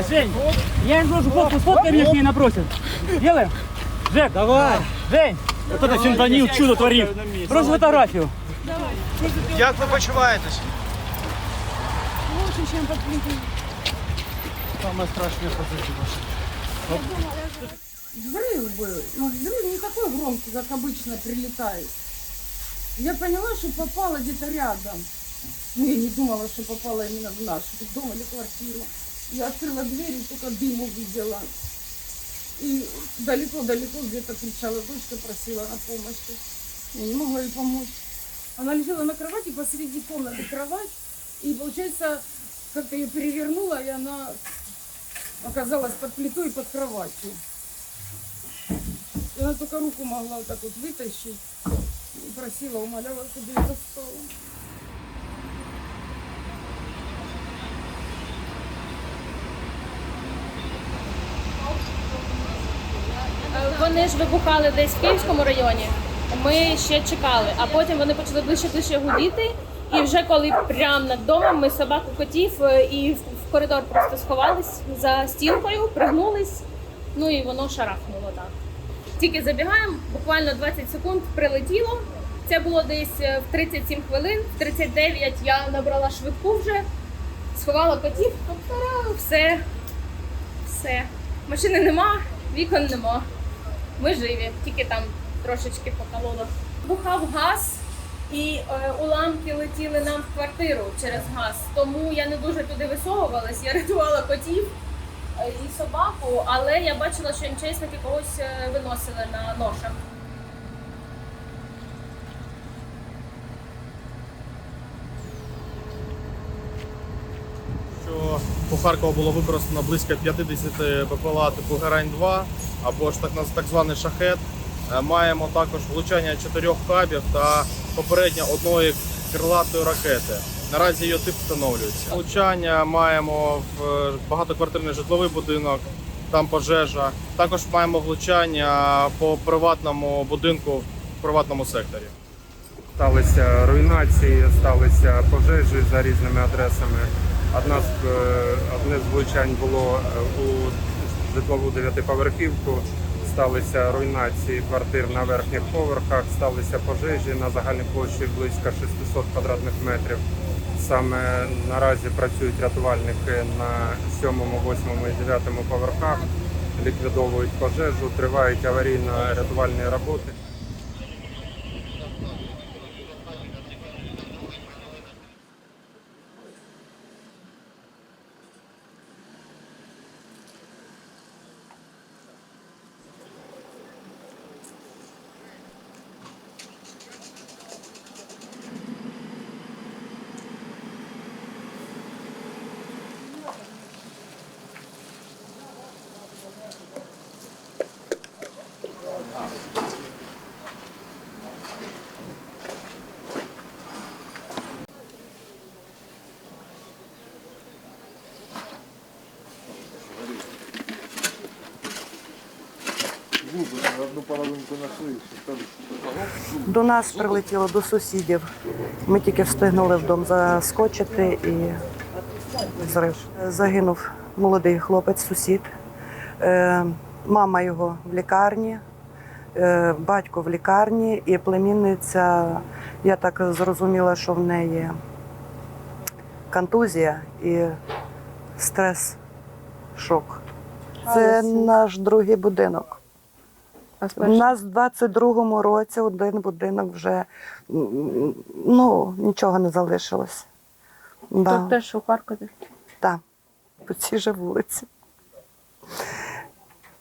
Давай, Жень. Я им должен фотку, сфоткай меня с ней напротив. Делаем? Жек, давай. Жень. Вот это фентанил чудо творит. Брось фотографию. Як ви почуваєтесь? Лучше, чем под плитой. Саме страшне позиція ваша. Взрыв был. Ну, взрыв не такой громкий, как обычно прилетает. Я поняла, что попала где-то рядом. Ну, я не думала, что попала именно в нашу дом или квартиру. Я открыла дверь и только дым увидела. И далеко-далеко где-то кричала дочка, просила на помощи. Я не могла ей помочь. Она лежала на кровати, посреди комнаты кровать. И, получается, как-то ее перевернула, и она оказалась под плитой и под кроватью. И она только руку могла вот так вот вытащить. И просила, умоляла, чтобы ее достала. Вони ж вибухали десь в Київському районі. Ми ще чекали, а потім вони почали ближче ближче гудіти. І вже коли прямо над домом ми собаку котів е, і в коридор просто сховались за стінкою, пригнулись. Ну і воно шарахнуло так. Тільки забігаємо, буквально 20 секунд прилетіло. Це було десь е, в 37 хвилин, в 39 я набрала швидку вже, сховала котів, все, все. Машини нема, вікон нема. Ми живі, тільки там трошечки покололо. Бухав газ, і е, уламки летіли нам в квартиру через газ. Тому я не дуже туди висовувалась. Я рятувала котів е, і собаку, але я бачила, що МЧСники когось е, виносили на ношах. Що по Харкову було використано близько 50 БПЛА типу Герань-2 або ж так, так званий шахет. Е, Маємо також влучання чотирьох кабів та попередньо одної крилатої ракети. Наразі її тип встановлюється. Влучання маємо в е, багатоквартирний житловий будинок, там пожежа. Також маємо влучання по приватному будинку в приватному секторі. Сталися руйнації, сталися пожежі за різними адресами. Одна з, е, одне з влучань було е, у житлову дев'ятиповерхівку. Сталися руйнації квартир на верхніх поверхах, сталися пожежі на загальній площі близько 600 квадратних метрів. Саме наразі працюють рятувальники на 7, 8 і 9 поверхах, ліквідовують пожежу, тривають аварійно-рятувальні роботи. До нас прилетіло до сусідів. Ми тільки встигнули в дом заскочити і зрив. Загинув молодий хлопець, сусід. Е, Мама його в лікарні, е, батько в лікарні і племінниця. Я так зрозуміла, що в неї контузія і стрес, шок. Це наш другий будинок. У нас в 22-му році один будинок вже ну, нічого не залишилось. Да. Тут теж у Харкові. Так, по цій же вулиці.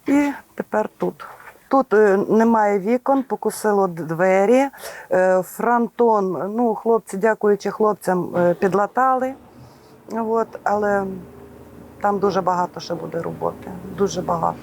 І тепер тут. Тут е, немає вікон, покусило двері. Е, Фронтон, ну, хлопці, дякуючи хлопцям, е, підлатали. От, але там дуже багато ще буде роботи. Дуже багато.